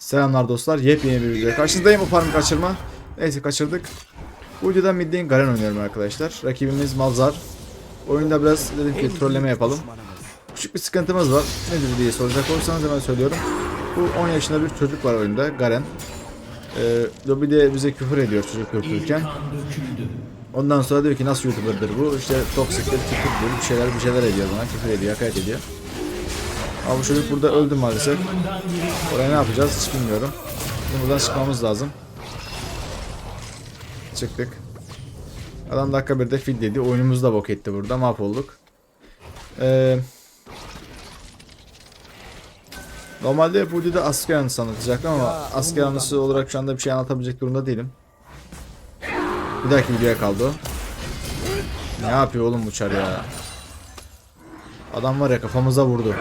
Selamlar dostlar. Yepyeni bir video. Karşınızdayım. Farmı kaçırma. Neyse kaçırdık. Bu videoda mid lane Garen oynuyorum arkadaşlar. Rakibimiz Malzar. Oyunda biraz dedim ki trolleme yapalım. Küçük bir sıkıntımız var. Nedir diye soracak olursanız hemen söylüyorum. Bu 10 yaşında bir çocuk var oyunda. Garen. Ee, lobide bize küfür ediyor çocuk küfürken. Ondan sonra diyor ki nasıl youtuberdır bu? İşte toksiktir, küfürdür, bir şeyler bir şeyler ediyor bana. Küfür ediyor, hakaret ediyor. Ama bu çocuk burada öldü maalesef. Oraya ne yapacağız hiç bilmiyorum. Şimdi buradan çıkmamız lazım. Çıktık. Adam dakika bir de fil dedi. Oyunumuzu da bok etti burada. Mahvolduk. Ee, normalde bu videoda asker anısı anlatacaktım ama asker anısı olarak şu anda bir şey anlatabilecek durumda değilim. Bir dahaki videoya kaldı. Ne yapıyor oğlum bu çar ya? Adam var ya kafamıza vurdu.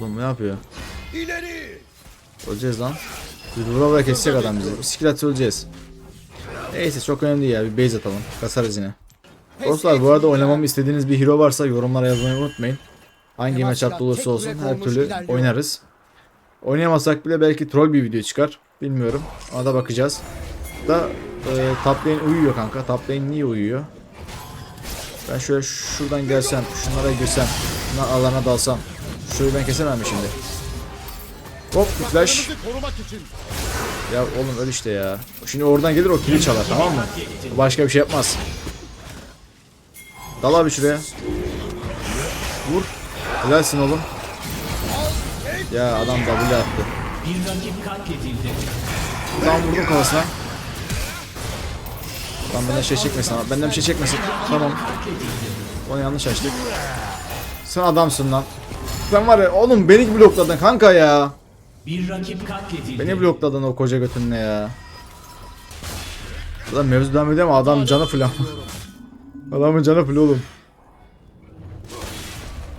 Oğlum ne yapıyor? İleri! Öleceğiz lan. Bir vura vura kesecek adam bizi. Bir skill öleceğiz. Neyse çok önemli değil ya. Bir base atalım. Kasarız yine. Dostlar bu arada oynamamı istediğiniz bir hero varsa yorumlara yazmayı unutmayın. Hangi matchup olursa olsun her türlü oynarız. Oynayamazsak bile belki troll bir video çıkar. Bilmiyorum. Ona da bakacağız. Da e, top lane uyuyor kanka. Top lane niye uyuyor? Ben şöyle şuradan gelsem, şunlara girsem, şunlar alana dalsam. Şurayı ben kesemem mi şimdi? Hop flash. Ya oğlum öl işte ya. Şimdi oradan gelir o kili çalar tamam mı? Başka bir şey yapmaz. Dal abi şuraya. Vur. Helalsin oğlum. Ya adam W attı. Tamam vurdum kafasına. Tamam benden şey çekmesin ama. Benden bir şey çekmesin. Tamam. Onu yanlış açtık. Sen adamsın lan. Sen var ya oğlum beni blokladın kanka ya. Bir rakip katledildi. Beni blokladın o koca götünle ya. Adam mevzu devam ediyor ama adam canı ama. Adamın canı full oğlum.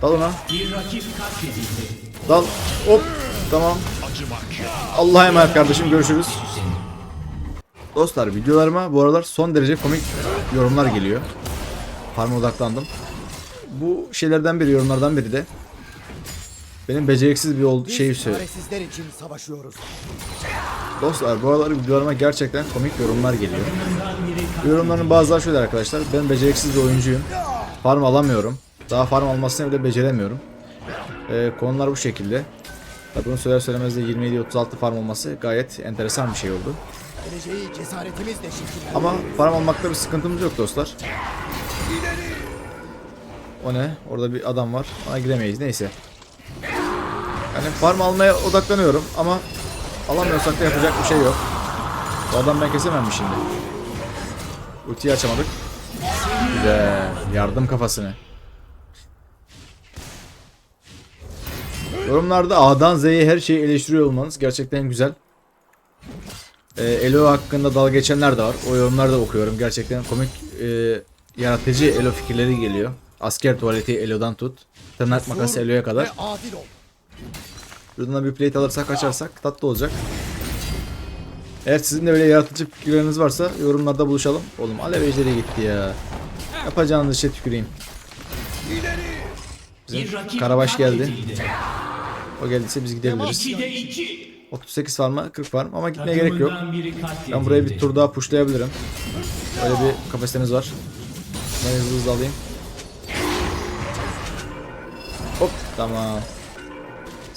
Dal ona. Bir rakip katledildi. Dal. Hop. Tamam. Allah'a emanet kardeşim görüşürüz. Dostlar videolarıma bu aralar son derece komik yorumlar geliyor. Farma odaklandım. Bu şeylerden biri yorumlardan biri de benim beceriksiz bir ol şey söylüyor. için savaşıyoruz. Dostlar bu aralar videolarıma gerçekten komik yorumlar geliyor. Yorumların bazıları şöyle arkadaşlar. Ben beceriksiz bir oyuncuyum. Farm alamıyorum. Daha farm almasını bile beceremiyorum. Ee, konular bu şekilde. Tabi bunu söyler söylemez de 27-36 farm olması gayet enteresan bir şey oldu. Ama farm almakta bir sıkıntımız yok dostlar. O ne? Orada bir adam var. Ona giremeyiz. Neyse. Yani farm almaya odaklanıyorum ama alamıyorsak da yapacak bir şey yok. Bu adam ben kesemem mi şimdi? Ultiyi açamadık. Güzel. Yardım kafasını. Yorumlarda A'dan Z'ye her şeyi eleştiriyor olmanız gerçekten güzel. Ee, Elo hakkında dalga geçenler de var. O yorumları da okuyorum. Gerçekten komik, e, yaratıcı Elo fikirleri geliyor. Asker tuvaleti Elo'dan tut. Tırnak makası Elo'ya kadar. Da bir plate alırsak kaçarsak tatlı olacak. Eğer sizin de böyle yaratıcı fikirleriniz varsa yorumlarda buluşalım. Oğlum alev ejderi gitti ya. Yapacağınız işe tüküreyim. Bizim Karabaş geldi. O geldiyse biz gidebiliriz. 2'de 2. 38 var mı? 40 var mı? Ama gitmeye gerek yok. Ben buraya bir tur daha pushlayabilirim. Öyle bir kapasitemiz var. Ben hızlı hızlı alayım. Hop tamam.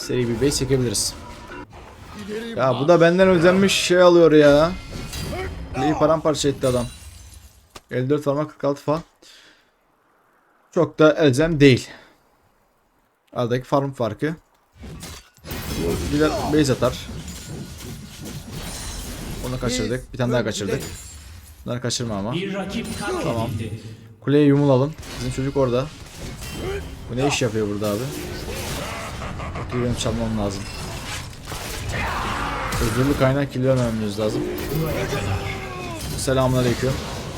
Seri bir base çekebiliriz. Ya bu da benden özenmiş şey alıyor ya. Neyi paramparça etti adam. 54 farma 46 fa. Çok da elzem değil. Aradaki farm farkı. Birer base atar. Onu kaçırdık. Bir tane daha kaçırdık. Bunları kaçırma ama. Bir rakip katledildi. Kuleye yumulalım. Bizim çocuk orada. Bu ne iş yapıyor burada abi? Bakayım benim çalmam lazım. Özürlü kaynak kirlemememiz lazım. Selamünaleyküm.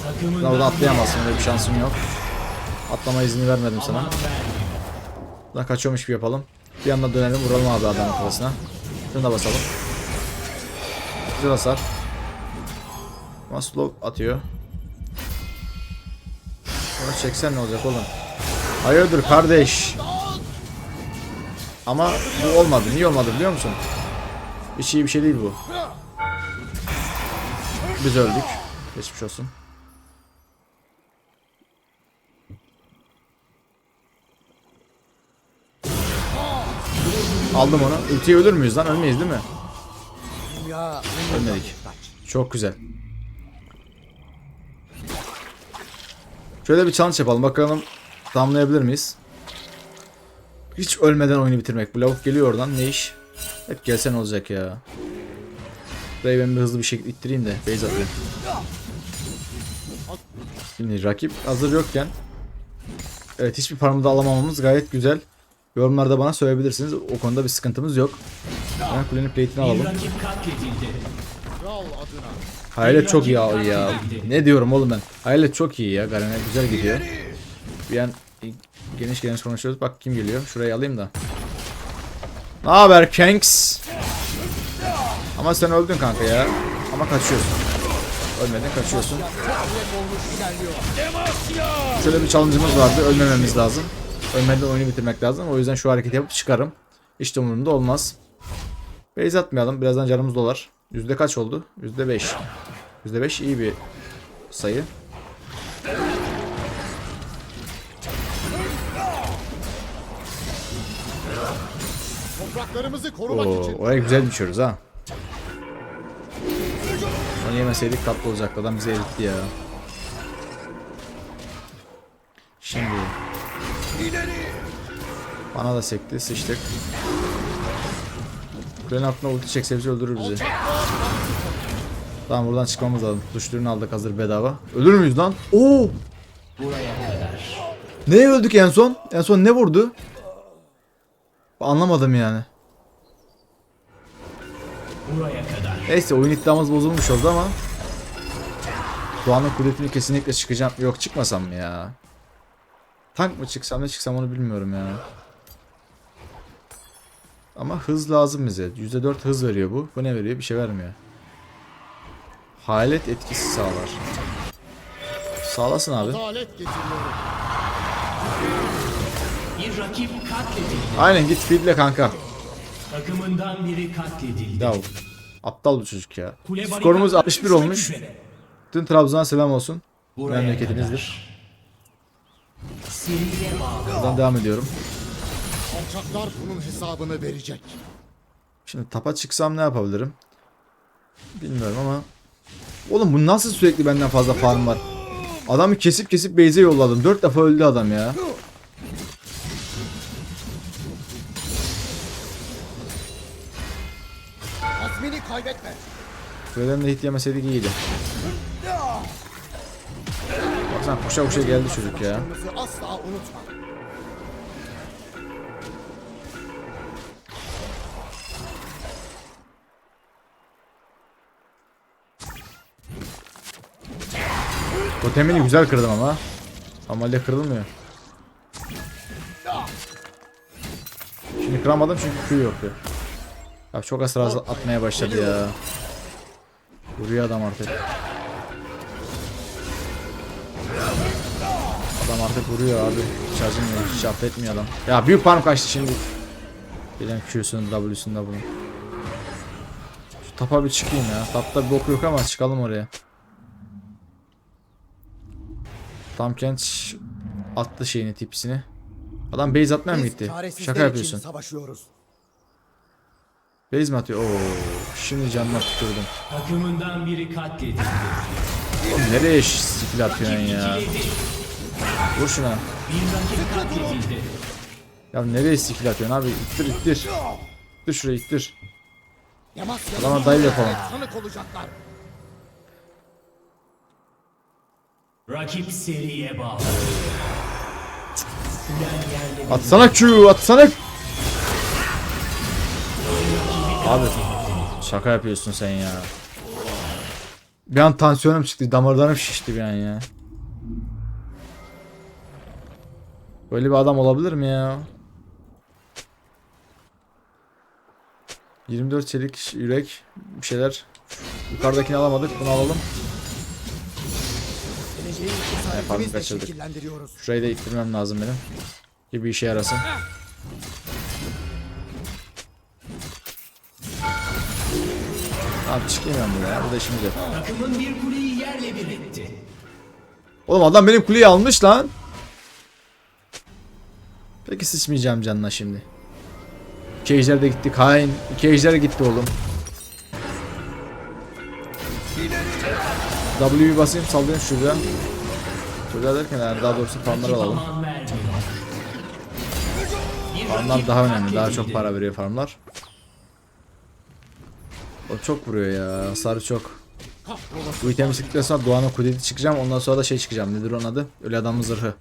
Takımından Buradan atlayamazsın öyle bir şansın yok. Atlama izni vermedim sana. Buradan kaçıyormuş gibi yapalım. Bir anda dönelim vuralım abi adamın kafasına. Şunu da basalım. Güzel hasar. Ama slow atıyor. Bunu çeksen ne olacak oğlum? Hayırdır kardeş? Ama bu olmadı. Niye olmadı biliyor musun? Hiç iyi bir şey değil bu. Biz öldük. Geçmiş olsun. Aldım onu. Ultiye ölür müyüz lan? Ölmeyiz değil mi? Ölmedik. Çok güzel. Şöyle bir challenge yapalım. Bakalım tamamlayabilir miyiz? Hiç ölmeden oyunu bitirmek. Bu lavuk geliyor oradan. Ne iş? Hep gelsen olacak ya. Burayı ben bir hızlı bir şekilde ittireyim de base atayım. Şimdi rakip hazır yokken Evet hiçbir paramı alamamamız gayet güzel. Yorumlarda bana söyleyebilirsiniz. O konuda bir sıkıntımız yok. Ben kulenin plate'ini alalım. Hayalet çok iyi ya, ya. Ne diyorum oğlum ben? Hayalet çok iyi ya. Garen'e güzel gidiyor. Bir an geniş geniş konuşuyoruz. Bak kim geliyor. Şurayı alayım da. Ne haber Kanks? Ama sen öldün kanka ya. Ama kaçıyorsun. Ölmedin kaçıyorsun. Şöyle bir challenge'ımız vardı. Ölmememiz lazım. Ölmeden oyunu bitirmek lazım. O yüzden şu hareketi yapıp çıkarım. De umurumda olmaz. Base atmayalım. Birazdan canımız dolar. Yüzde kaç oldu? Yüzde beş. Yüzde beş iyi bir sayı. Topraklarımızı korumak Oo, için oraya güzel düşüyoruz ha. Onu yemeseydik tatlı olacaktı. Adam bizi eritti ya. Şimdi. Bana da sekti. Sıçtık. Kulenin altına ulti çekse bizi öldürür bizi. Tamam buradan çıkmamız lazım. Duşlarını aldık hazır bedava. Ölür müyüz lan? Oo! Neye öldük en son? En son ne vurdu? Anlamadım yani. Buraya kadar. Neyse oyun iddiamız bozulmuş oldu ama Doğan'ın kudretini kesinlikle çıkacağım. Yok çıkmasam mı ya? Tank mı çıksam ne çıksam onu bilmiyorum ya. Ama hız lazım bize. %4 hız veriyor bu. Bu ne veriyor? Bir şey vermiyor. Hayalet etkisi sağlar. Sağlasın abi. Aynen git feedle kanka. Takımından biri katledildi. Ya aptal bu çocuk ya. Skorumuz barikatları 61 düşmek olmuş. üzere. Tüm Trabzon'a selam olsun. Buraya bağlı. Buradan devam ediyorum. Alçaklar bunun hesabını verecek. Şimdi tapa çıksam ne yapabilirim? Bilmiyorum ama. Oğlum bu nasıl sürekli benden fazla farm var? Adamı kesip kesip base'e yolladım. 4 defa öldü adam ya. Kaybetme. Kuleden de hit yemeseydik iyiydi. Baksana koşa koşa geldi çocuk ya. Asla unutma. Totemini güzel kırdım ama. Normalde kırılmıyor. Şimdi kıramadım çünkü Q yoktu. Ya çok asır atmaya başladı ya. Vuruyor adam artık. Adam artık vuruyor abi. Hiç acımıyor. Hiç affetmiyor adam. Ya büyük farm kaçtı şimdi. Gelen Q'sunu W'sunu bunun. Şu tapa bir çıkayım ya. Tapta bir bok yok ama çıkalım oraya. Tam Kenç attı şeyini tipsini. Adam base atmaya mı gitti? Şaka yapıyorsun. Base mi atıyor? Oo, şimdi canına tutturdum. Takımından biri katledildi. Oğlum nereye skill atıyorsun ya? Vur şuna. Ya nereye skill atıyorsun abi? İttir ittir. İttir şurayı ittir. Adama dive yapalım. Rakip seriye bağlı. Süren yerleri Atsana Q Abi şaka yapıyorsun sen ya. Bir an tansiyonum çıktı. Damarlarım şişti bir an ya. Böyle bir adam olabilir mi ya? 24 çelik yürek bir şeyler. Yukarıdakini alamadık. Bunu alalım. Cesaretimizle kaçırdık. şekillendiriyoruz. Şurayı da ittirmem lazım benim. Ki bir işe yarasın. Abi çıkayım ben buraya. Burada işimiz yok. Takımın bir kuleyi yerle bir etti. Oğlum adam benim kuleyi almış lan. Peki sıçmayacağım canına şimdi. İki ejder de gitti. Kain. İki ejder gitti oğlum. W'yu basayım sallıyorum şurada. Şurada derken yani daha doğrusu farmları alalım. Farmlar daha önemli. Daha çok para veriyor farmlar. O çok vuruyor ya. Hasarı çok. Bu itemi sıktıktan sonra Doğan'a kudeti çıkacağım. Ondan sonra da şey çıkacağım. Nedir onun adı? Ölü adamın zırhı.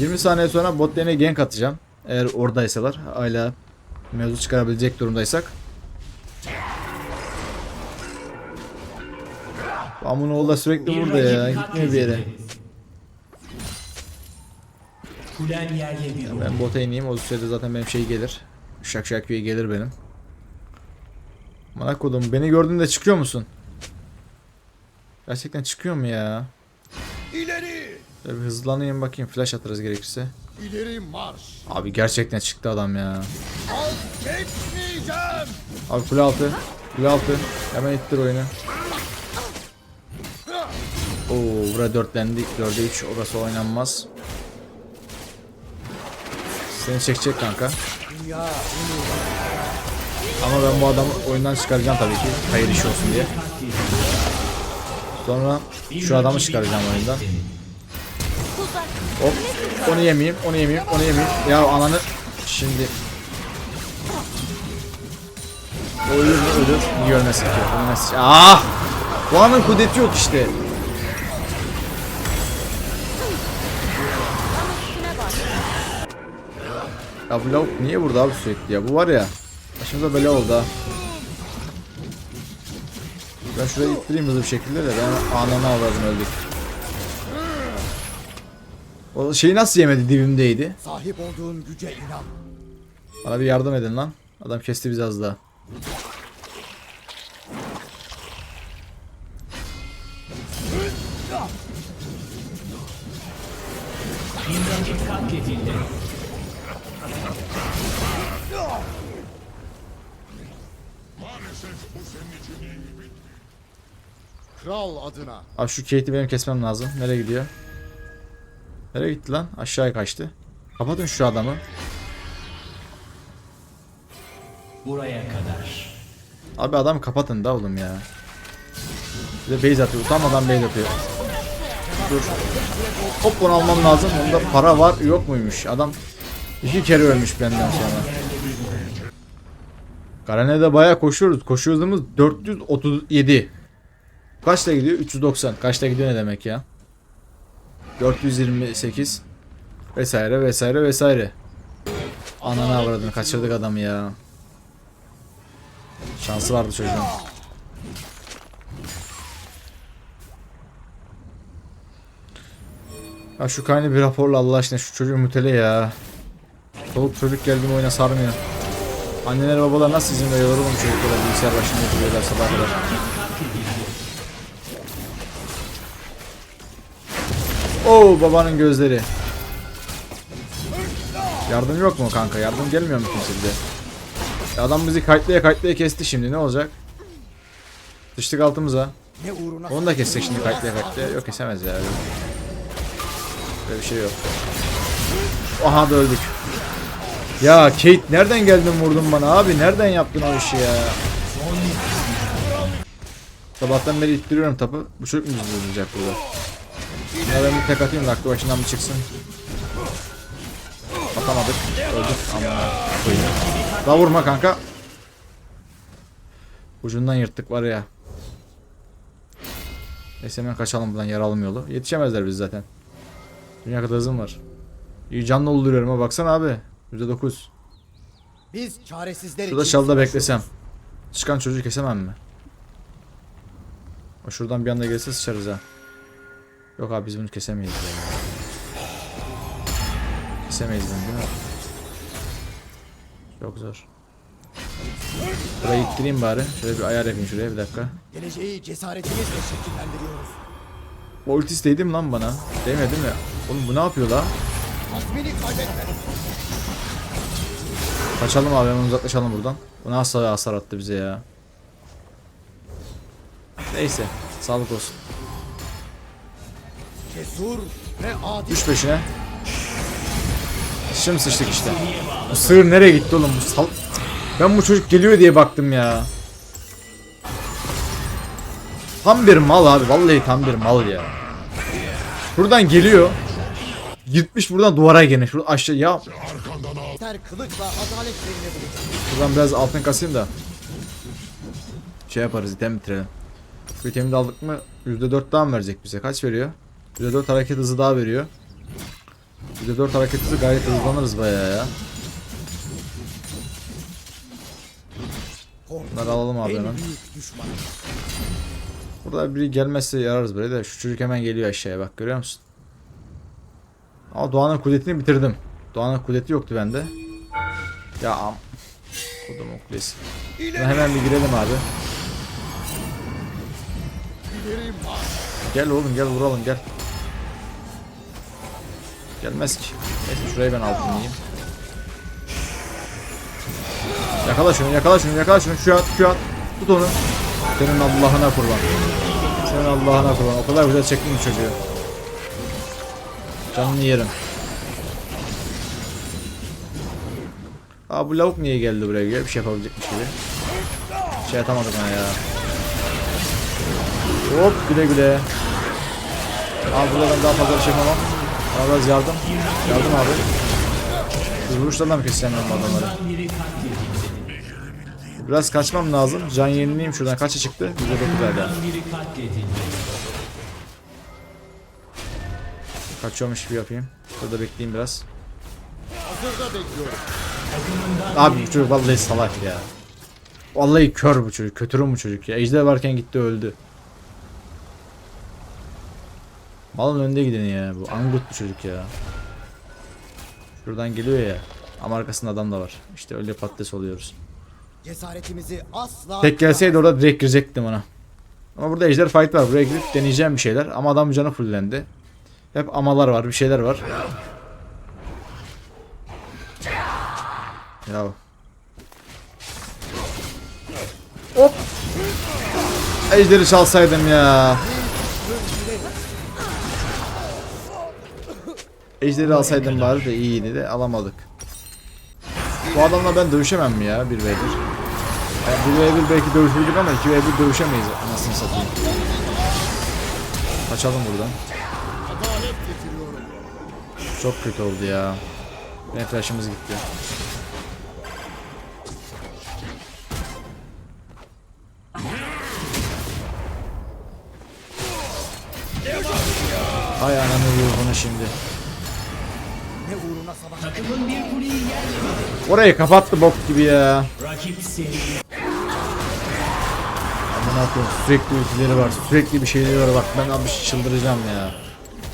20 saniye sonra bot lane'e gank atacağım. Eğer oradaysalar. Hala mevzu çıkarabilecek durumdaysak. Amunoğlu da sürekli burada ya. Gitmiyor bir yere. Kulen yerle bir. Ben bota ineyim. O sürede zaten benim şey gelir. Şak şak gelir benim. Bana kodum. Beni gördüğünde çıkıyor musun? Gerçekten çıkıyor mu ya? İleri. Şöyle bir hızlanayım bakayım. Flash atarız gerekirse. İleri marş. Abi gerçekten çıktı adam ya. Vazgeçmeyeceğim. Abi kule altı. Kule altı. Hemen ittir oyunu. Oo buraya dörtlendi. Dörde üç. Orası oynanmaz. Seni çekecek kanka. Dünya Ama ben bu adamı oyundan çıkaracağım tabii ki. Hayır işi olsun diye. Sonra şu adamı çıkaracağım oyundan. Hop. Onu yemeyeyim, onu yemeyeyim, onu yemeyeyim. Ya ananı şimdi O ölür mü ölür. Niye ölmesin ki? Ah! Bu adamın kudreti yok işte. Ya bu lavuk niye burada abi sürekli ya? Bu var ya. Başımıza bela oldu ha. Ben şuraya ittireyim hızlı bir şekilde de ben anana avradım öldük. O şeyi nasıl yemedi dibimdeydi. sahip olduğun güce inan. Bana bir yardım edin lan. Adam kesti bizi az daha. Bir rakip katledildi. Kral adına. Abi şu Kate'i benim kesmem lazım. Nereye gidiyor? Nereye gitti lan? Aşağıya kaçtı. Kapatın şu adamı. Buraya kadar. Abi adamı kapatın da oğlum ya. Bir de base atıyor. Utanmadan base atıyor. Dur. Hop onu almam lazım. Onda para var yok muymuş? Adam iki kere ölmüş benden sonra. Garen'e bayağı koşuyoruz. Koşu hızımız 437. Kaçta gidiyor? 390. Kaçta gidiyor ne demek ya? 428 vesaire vesaire vesaire. Ananı avradını kaçırdık adamı ya. Şansı vardı çocuğun. Ya şu kaynağı bir raporla Allah aşkına şu çocuğu mütele ya. Çoluk çocuk geldi mi oyuna sarmıyor. Anneler babalar nasıl izin veriyorlar oğlum çocuklara bilgisayar başında oturuyorlar sabah kadar. Oo babanın gözleri. Yardım yok mu kanka? Yardım gelmiyor mu kimse Ya Adam bizi kayıtlaya kayıtlaya kesti şimdi ne olacak? Düştük altımıza. Onu da kessek şimdi kayıtlaya kayıtlaya. Yok kesemez ya. Öyle, Böyle bir şey yok. Aha da öldük. Ya Kate nereden geldin vurdun bana abi? Nereden yaptın o işi ya? Sabahtan beri ittiriyorum tapı. Bu çocuk mu vuracak burada? Ya ben bir tek atayım da aklı başından bir çıksın. Atamadık. Öldük. Ama koyayım. Daha vurma kanka. Ucundan yırttık var ya. Neyse hemen kaçalım buradan yaralım yolu. Yetişemezler biz zaten. Dünya kadar hızım var. İyi canlı dolduruyorum ha baksana abi. %9. Biz çaresizler Şurada çalda beklesem. Çıkan çocuğu kesemem mi? O şuradan bir anda gelirse sıçarız ha. Yok abi biz bunu kesemeyiz ya. Kesemeyiz bunu değil mi? Çok zor. Burayı ittireyim bari. Şöyle bir ayar yapayım şuraya bir dakika. Geleceği cesaretimizle şekillendiriyoruz. Voltis değdi mi lan bana? Değmedi mi? Oğlum bu ne yapıyor kaybetme. Kaçalım abi hemen uzaklaşalım buradan. Bu nasıl hasar attı bize ya. Neyse sağlık olsun. Cesur ve adil. Düş peşine. Şimdi sıçtık işte. Bu sığır nereye gitti oğlum? Bu sal... Ben bu çocuk geliyor diye baktım ya. Tam bir mal abi. Vallahi tam bir mal ya. Buradan geliyor. Gitmiş buradan duvara gene. Şurada aşağı ya. Buradan biraz altın kasayım da. Şey yaparız item bitirelim. Bu itemi de aldık mı %4 daha mı verecek bize? Kaç veriyor? %4 hareket hızı daha veriyor. %4 hareket hızı gayet hızlanırız bayağı ya. Bunları alalım abi En hemen. Burada biri gelmezse yararız böyle de şu çocuk hemen geliyor aşağıya bak görüyor musun? Ama Doğan'ın kudretini bitirdim. Doğan'ın kudreti yoktu bende. Ya am. Kodum o kulesi. Buna hemen bir girelim abi. Gel oğlum gel vuralım gel. Gelmez ki. Neyse şurayı ben altınlayayım. Yakala şunu yakala şunu yakala şunu şu at şu at. Tut onu. Senin Allah'ına kurban. Senin Allah'ına kurban. O kadar güzel çektin çocuğu. Canını yerim. Aa bu lavuk niye geldi buraya bir şey yapabilecekmiş gibi. Şey atamadık ona ya. Hop güle güle. Abi burada ben daha fazla bir şey yapamam. Bana biraz yardım. Yardım abi. Şu Vuruşlarla mı keseceğim adamları? Biraz kaçmam lazım. Can yenileyim şuradan. Kaça çıktı? %9 hala. Kaçıyormuş gibi yapayım. Şurada bekleyeyim biraz. Abi bu çocuk vallahi salak ya. Vallahi kör bu çocuk. Kötürüm bu çocuk ya. Ejder varken gitti öldü. Malın önünde gideni ya. Bu angut bu çocuk ya. Şuradan geliyor ya. Ama arkasında adam da var. İşte öyle patates oluyoruz. Cesaretimizi asla... Tek gelseydi orada direkt girecektim ona. Ama burada ejder fight var. Buraya gidip deneyeceğim bir şeyler. Ama adam canı fullendi. Hep amalar var. Bir şeyler var. Ya. Hop. Ejderi çalsaydım ya. Ejderi alsaydım bari de iyiydi de alamadık. Bu adamla ben dövüşemem mi ya 1v1? Yani 1v1 belki dövüşürdük ama 2v1 dövüşemeyiz anasını satayım. Kaçalım buradan. Çok kötü oldu ya. Benim flash'ımız gitti. Hay ananı ruhunu şimdi. Orayı kapattı bok gibi ya. Aman koyayım sürekli ultileri var. Sürekli bir şeyleri var. Bak ben abi çıldıracağım ya.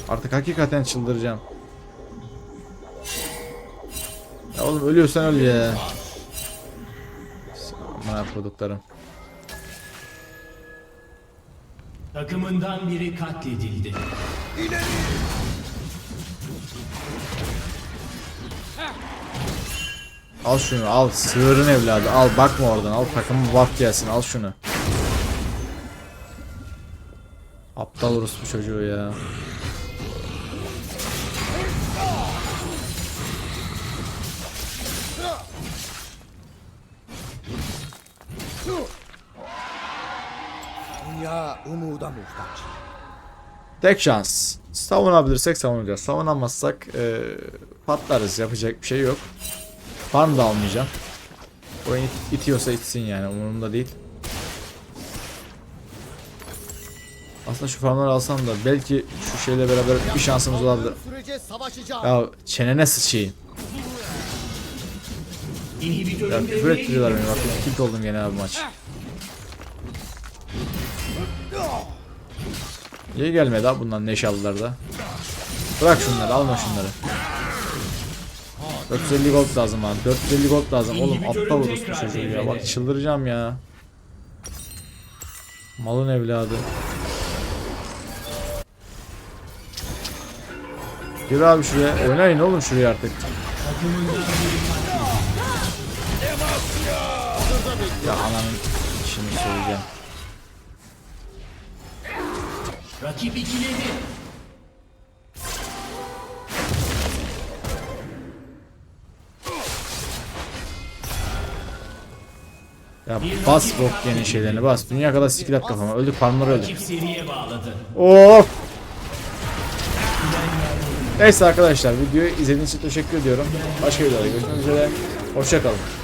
Artık hakikaten çıldıracağım. Ya oğlum ölüyorsan öl ya. Aman koduklarım. takımından biri katledildi. Al şunu al sığırın evladı al bakma oradan al takımın buff gelsin al şunu. Aptal orospu çocuğu ya. Dünya umuda muhtaç. Tek şans. Savunabilirsek savunacağız. Savunamazsak e, patlarız. Yapacak bir şey yok. Farm da almayacağım. Oyun it- itiyorsa itsin yani umurumda değil. Aslında şu farmları alsam da belki şu şeyle beraber bir şansımız olabilir. Ya çenene sıçayım. Ya küfür ettiriyorlar beni bak. Tilt oldum gene abi maç. Niye gelmedi abi bundan neşalılar da? Bırak şunları alma şunları. 450 gold lazım abi. 450 gold lazım. Oğlum aptal orospu çocuğu ya. Bak çıldıracağım ya. Malın evladı. Gir abi şuraya. Oynayın oğlum şuraya artık. Ya ananın işini söyleyeceğim. Rakip ikiledi. Ya bas bok yeni şeylerini bas. Dünya kadar skill at kafama. Öldük farmları öldük. Rakip seriye bağladı. Of. Neyse arkadaşlar videoyu izlediğiniz için teşekkür ediyorum. Başka videoda görüşmek üzere. Hoşçakalın.